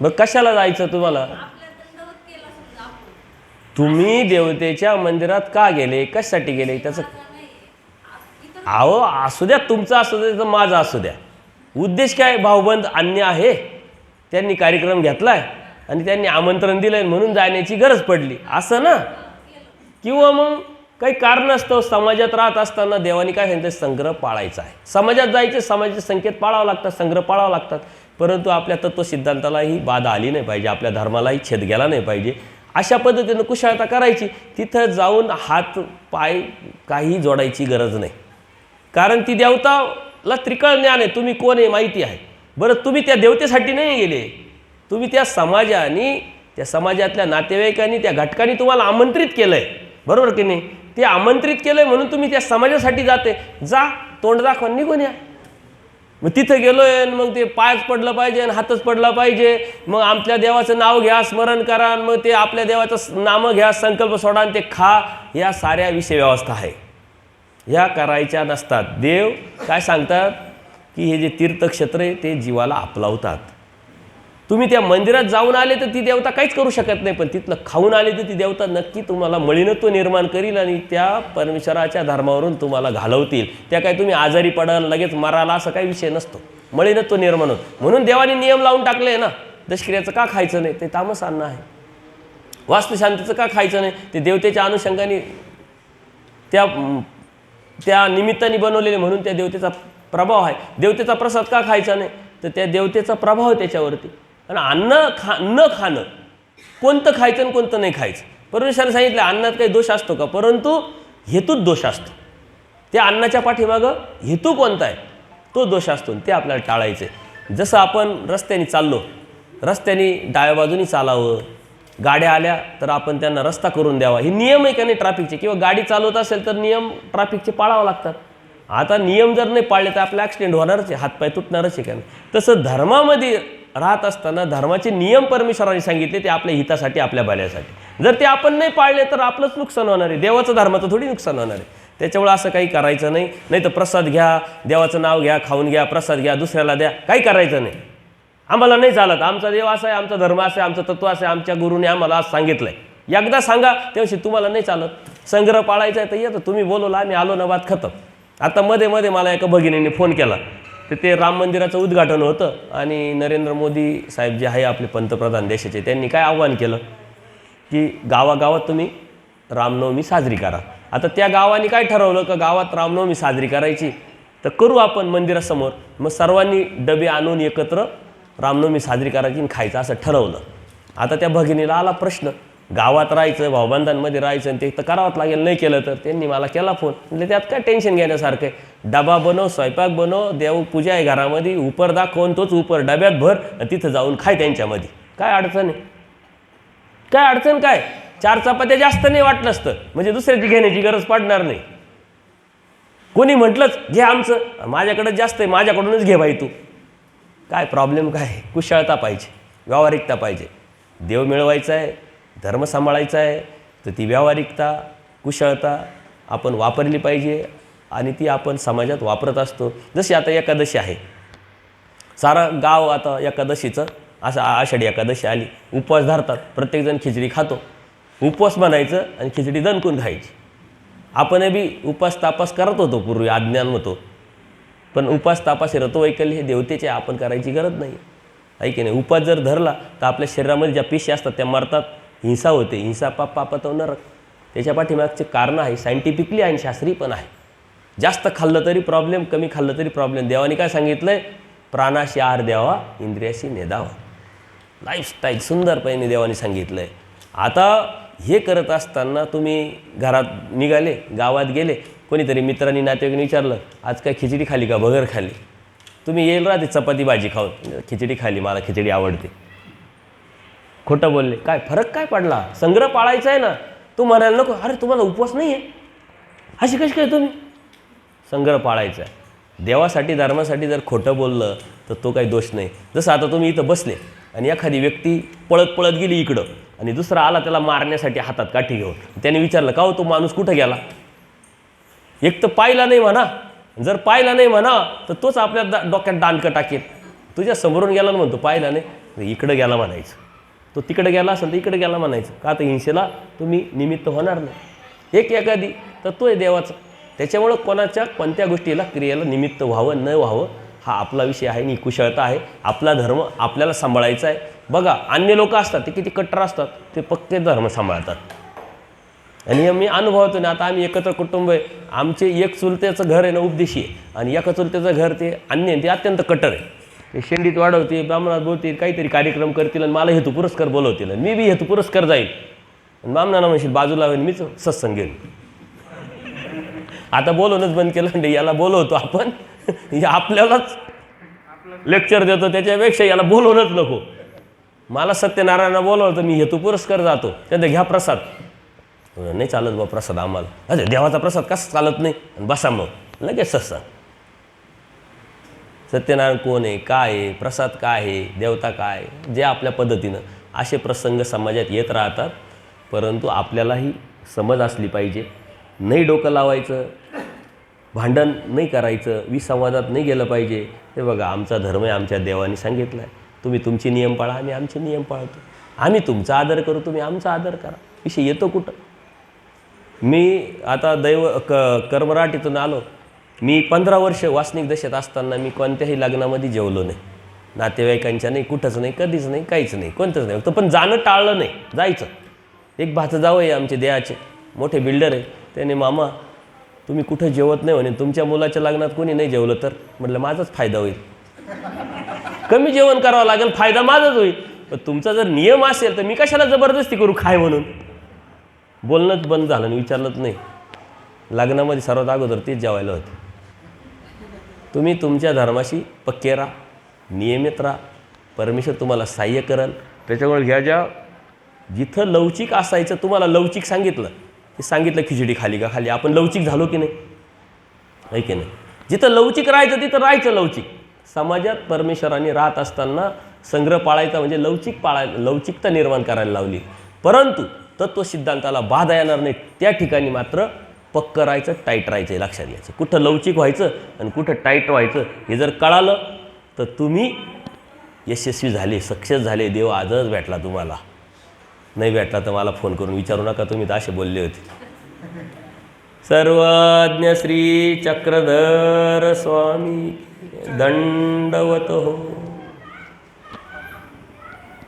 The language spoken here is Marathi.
मग कशाला जायचं तुम्हाला? तुम्ही देवतेच्या मंदिरात का गेले? कशासाठी गेले? त्याचं अहो असू द्या तुमचं असू द्या तर माझं असू द्या. उद्देश काय? भाऊबंद अन्य आहे. त्यांनी कार्यक्रम घेतलाय आणि त्यांनी आमंत्रण दिलंय म्हणून जाण्याची गरज पडली. असं ना? किंवा मग काही कारण असतं. समाजात राहत असताना देवानी काय सांगितलं? संग्रह पाळायचा आहे. समाजात जायचे समाजाचे संकेत पाळावं लागतात संग्रह पाळावं लागतात. परंतु आपल्या तत्वसिद्धांतालाही बाधा आली नाही पाहिजे. आपल्या धर्मालाही छेद गेला नाही पाहिजे. अशा पद्धतीनं कुशळता करायची. तिथं जाऊन हात पाय काही जोडायची गरज नाही. कारण ती देवताला त्रिकळ ज्ञान आहे. तुम्ही कोण आहे माहिती आहे. बरं तुम्ही त्या देवतेसाठी नाही गेले. तुम्ही त्या समाजाने त्या समाजातल्या नातेवाईकांनी त्या घटकांनी तुम्हाला आमंत्रित केलं आहे बरोबर की नाही? ते आमंत्रित केलं आहे म्हणून तुम्ही त्या समाजासाठी जाते. जा तोंड दाखवा निघून या. मग तिथं गेलोय मग ते पायच पडलं पाहिजे आणि हातच पडला पाहिजे. मग आमच्या देवाचं नाव घ्या स्मरण करा आणि मग ते आपल्या देवाचं नामं घ्या संकल्प सोडा आणि ते खा. या साऱ्या विषय व्यवस्था आहे. ह्या करायच्या नसतात. देव काय सांगतात? की हे जे तीर्थक्षेत्र आहे ते जीवाला आपलावतात. तुम्ही त्या मंदिरात जाऊन आले तर ती देवता काहीच करू शकत नाही पण तिथलं खाऊन आले तर ती देवता नक्की तुम्हाला मळीनत्व निर्माण करील आणि त्या परमेश्वराच्या धर्मावरून तुम्हाला घालवतील. त्या काय तुम्ही आजारी पडाल लगेच मराला असा काही विषय नसतो. मळीनत्व निर्माण होत. म्हणून देवाने नियम लावून टाकले ना दशक्रियाचं का खायचं नाही? ते तामस अन्न आहे. वास्तुशांतीचं का खायचं नाही? ते देवतेच्या अनुषंगाने त्या त्या निमित्ताने बनवलेले म्हणून त्या देवतेचा प्रभाव आहे. देवतेचा प्रसाद का खायचा नाही? तर त्या देवतेचा प्रभाव त्याच्यावरती. आणि अन्न खा न खाणं कोणतं खायचं आणि कोणतं नाही खायचं. परमेश्वराने सांगितलं अन्नात काही दोष असतो का? परंतु हेतूत दोष असतो. त्या अन्नाच्या पाठीमागं हेतू कोणता आहे? तो दोष असतो ते आपल्याला टाळायचं. आहे जसं आपण रस्त्याने चाललो रस्त्याने डाव्या बाजूनी चालावं गाड्या आल्या तर आपण त्यांना रस्ता करून द्यावा. हे नियम आहे का नाही ट्रॅफिकचे किंवा गाडी चालवत असेल तर नियम ट्रॅफिकचे पाळावं लागतात. आता नियम जर नाही पाळले तर आपला ॲक्सिडेंट होणारच आहे हातपाय तुटणारच आहे का नाही? तसं धर्मामध्ये राहत असताना धर्माचे नियम परमेश्वराने सांगितले ते आपल्या हितासाठी आपल्या भल्यासाठी जर ते आपण नाही पाळले तर आपलंच नुकसान होणार आहे. देवाचं धर्माचं थोडी नुकसान होणार आहे. त्याच्यामुळे असं काही करायचं नाही. नाही तर प्रसाद घ्या देवाचं नाव घ्या खाऊन घ्या प्रसाद घ्या दुसऱ्याला द्या. काही करायचं नाही. आम्हाला नाही चालत. आमचा देव असा आहे आमचा धर्म असा आहे आमचं तत्व असं आहे आमच्या गुरुने आम्हाला आज सांगितलं आहे एकदा सांगा तेव्हा तुम्हाला नाही चालत. संग्रह पाळायचा आहे तर येतं. तुम्ही बोलवला आम्ही आलो ना बात खतम. आता मध्ये मध्ये मला एका भगिनीने फोन केला. तर ते राम मंदिराचं उद्घाटन होतं आणि नरेंद्र मोदी साहेब जे आहे आपले पंतप्रधान देशाचे त्यांनी काय आव्हान केलं? की गावागावात तुम्ही रामनवमी साजरी करा. आता त्या गावाने काय ठरवलं? का गावात रामनवमी साजरी करायची? तर करू आपण मंदिरासमोर. मग सर्वांनी डबे आणून एकत्र रामनवमी साजरी करायची आणि खायचं असं ठरवलं. आता त्या भगिनीला आला प्रश्न. गावात राहायचं भाऊबंधांमध्ये राहायचं आणि ते तर करावंच लागेल. नाही केलं तर त्यांनी मला केला फोन म्हणजे त्यात काय टेन्शन घेण्यासारखं आहे? डबा बनव स्वयंपाक बनव देवपूजा आहे घरामध्ये उपर दाखवून तोच उपर डब्यात भर आणि तिथं जाऊन खाय त्यांच्यामध्ये. काय अडचण आहे? काय अडचण काय? चार चपात्या जास्त नाही वाटलं असतं म्हणजे दुसऱ्याची घेण्याची गरज पडणार नाही. कोणी म्हटलंच घे आमचं. माझ्याकडे जास्त आहे माझ्याकडूनच घे बाई तू. काय प्रॉब्लेम काय? कुशळता पाहिजे. व्यावहारिकता पाहिजे. देव मिळवायचा आहे. धर्म सांभाळायचा आहे तर ती व्यावहारिकता कुशळता आपण वापरली पाहिजे आणि ती आपण समाजात वापरत असतो. जशी आता एकादशी आहे. सारं गाव आता एकादशीचं असं आषाढी एकादशी आली. उपवास धरतात. प्रत्येकजण खिचडी खातो. उपवास बनायचं आणि खिचडी दणकून खायची. आपण बी तापास करत होतो पूर्वी अज्ञान होतो. पण उपवास तापास रतोवैकल्य हे देवतेचे आपण करायची गरज नाही. आहे की नाही? उपवास जर धरला तर आपल्या शरीरामध्ये ज्या पेशी असतात त्या मरतात. हिंसा होते हिंसा पाप पापात नरक त्याच्या पाठीमागचे कारण आहे सायंटिफिकली आणि शास्त्रीय पण आहे. जास्त खाल्लं तरी प्रॉब्लेम कमी खाल्लं तरी प्रॉब्लेम देवाने काय सांगितलं आहे प्राणाशी आहार द्यावा इंद्रियाशी नेदावा. लाईफस्टाईल सुंदरपणे देवाने सांगितलं आहे आता हे करत असताना तुम्ही घरात निघाले गावात गेले कोणीतरी मित्रांनी नातेवाईकने विचारलं आज काय खिचडी खाली का बगर खाली? तुम्ही येईल राहते चपाती भाजी खाऊन खिचडी खाली मला खिचडी आवडते. खोटं बोलले. काय फरक काय पडला? संग्रह पाळायचा आहे ना. तू म्हणायला नको. अरे तुम्हाला उपवास नाही आहे अशी कशी काय तुम्ही? संग्रह पाळायचा आहे. देवासाठी धर्मासाठी जर खोटं बोललं तर तो काही दोष नाही. जसं आता तुम्ही इथं बसले आणि एखादी व्यक्ती पळत पळत गेली इकडं आणि दुसरा आला त्याला मारण्यासाठी हातात काठी घेऊन. त्याने विचारलं का हो तो माणूस कुठं गेला? एक तर पाहिला नाही म्हणा. जर पाहिला नाही म्हणा तर तोच आपल्या डोक्यात दानकं टाकेल तुझ्या समोरून गेला ना म्हणतो पाहिला नाही. इकडं गेला म्हणायचं. तो तिकडे गेला असेल तर इकडे गेला म्हणायचं. का तर हिंसेला तुम्ही निमित्त होणार नाही. एक एखादी तर तो आहे देवाचा. त्याच्यामुळं कोणाच्या कोणत्या गोष्टीला क्रियेला निमित्त व्हावं न व्हावं हा आपला विषय आहे आणि कुशळता आहे. आपला धर्म आपल्याला सांभाळायचा आहे. बघा अन्य लोक असतात ते किती कट्टर असतात ते पक्के धर्म सांभाळतात. आणि हे मी अनुभवतो ना आता आम्ही एकत्र कुटुंब आहे. आमचे एक चुलत्याचं घर आहे ना उपदेशी आहे. आणि एका चुलत्याचं घर ते अन्य ते अत्यंत कट्टर आहे. ते शेंडीत वाढवते ब्राह्मणात बोलतील काहीतरी कार्यक्रम करतील आणि मला हेतू पुरस्कार बोलवतील आणि मी बी हेतू पुरस्कार जाईल आणि ब्राह्मणाला म्हणशील बाजूला होईल मीच सत्संग घेईन. आता बोलवणंच बंद केलं म्हणजे याला बोलवतो आपण. हे आपल्यालाच लेक्चर देतो त्याच्यापेक्षा याला बोलवणंच नको. मला सत्यनारायणला बोलवलं तर मी हेतू पुरस्कार जातो. त्यांना घ्या प्रसाद. नाही चालत बा प्रसाद आम्हाला. अरे देवाचा प्रसाद कसा चालत नाही? आणि बसा मग लगेच सत्संग. सत्यनारायण कोण आहे? काय आहे? प्रसाद काय आहे? देवता काय जे आपल्या पद्धतीनं असे प्रसंग समाजात येत राहतात परंतु आपल्यालाही समज असली पाहिजे. नाही डोकं लावायचं भांडण नाही करायचं विसंवादात नाही गेलं पाहिजे. हे बघा आमचा धर्म आहे आमच्या देवाने सांगितला आहे तुम्ही तुमचे नियम पाळा आम्ही आमचे नियम पाळतो. आम्ही तुमचा आदर करू तुम्ही आमचा आदर करा. विषय येतो कुठं? मी आता दैव क कर्मराटीतून आलो. मी पंधरा वर्ष वासनिक दशेत असताना मी कोणत्याही लग्नामध्ये जेवलो नाही. नातेवाईकांच्या नाही कुठंच नाही कधीच नाही काहीच नाही कोणतंच नाही. फक्त पण जाणं टाळलं नाही जायचं. एक भाचं जावं आहे आमचे देहाचे. मोठे बिल्डर आहे. त्याने मामा तुम्ही कुठं जेवत नाही म्हणे तुमच्या मुलाच्या लग्नात कोणी नाही जेवलं तर? म्हटलं माझाच फायदा होईल. कमी जेवण करावं लागेल फायदा माझाच होईल. पण तुमचा जर नियम असेल तर मी कशाला जबरदस्ती करू खाय म्हणून? बोलणंच बंद झालं आणि विचारलंच नाही. लग्नामध्ये सर्वात अगोदर तेच जेवायला होते. तुम्ही तुमच्या धर्माशी पक्के राहा नियमित राहा. परमेश्वर तुम्हाला सहाय्य करेल. त्याच्यामुळे ह्या ज्या जिथं लवचिक असायचं तुम्हाला लवचिक सांगितलं. ते सांगितलं खिचडी खाली का खाली? आपण लवचिक झालो की नाही? आहे की नाही? जिथं लवचिक राहायचं तिथं राहायचं लवचिक. समाजात परमेश्वराने राहत असताना संग्रह पाळायचा म्हणजे लवचिक पाळाय लवचिकता निर्माण करायला लावली. परंतु तत्व सिद्धांताला बाधा येणार नाही. त्या ठिकाणी मात्र पक्क राहायचं टाईट राहायचं हे लक्षात घ्यायचं. कुठं लवचिक व्हायचं आणि कुठं टाईट व्हायचं हे जर कळालं तर तुम्ही यशस्वी झाले सक्सेस झाले. देव आजच भेटला तुम्हाला. नाही भेटला तर मला फोन करून विचारू नका तुम्ही तर असे बोलले होते. सर्वज्ञ श्री चक्रधर स्वामी दंडवत हो.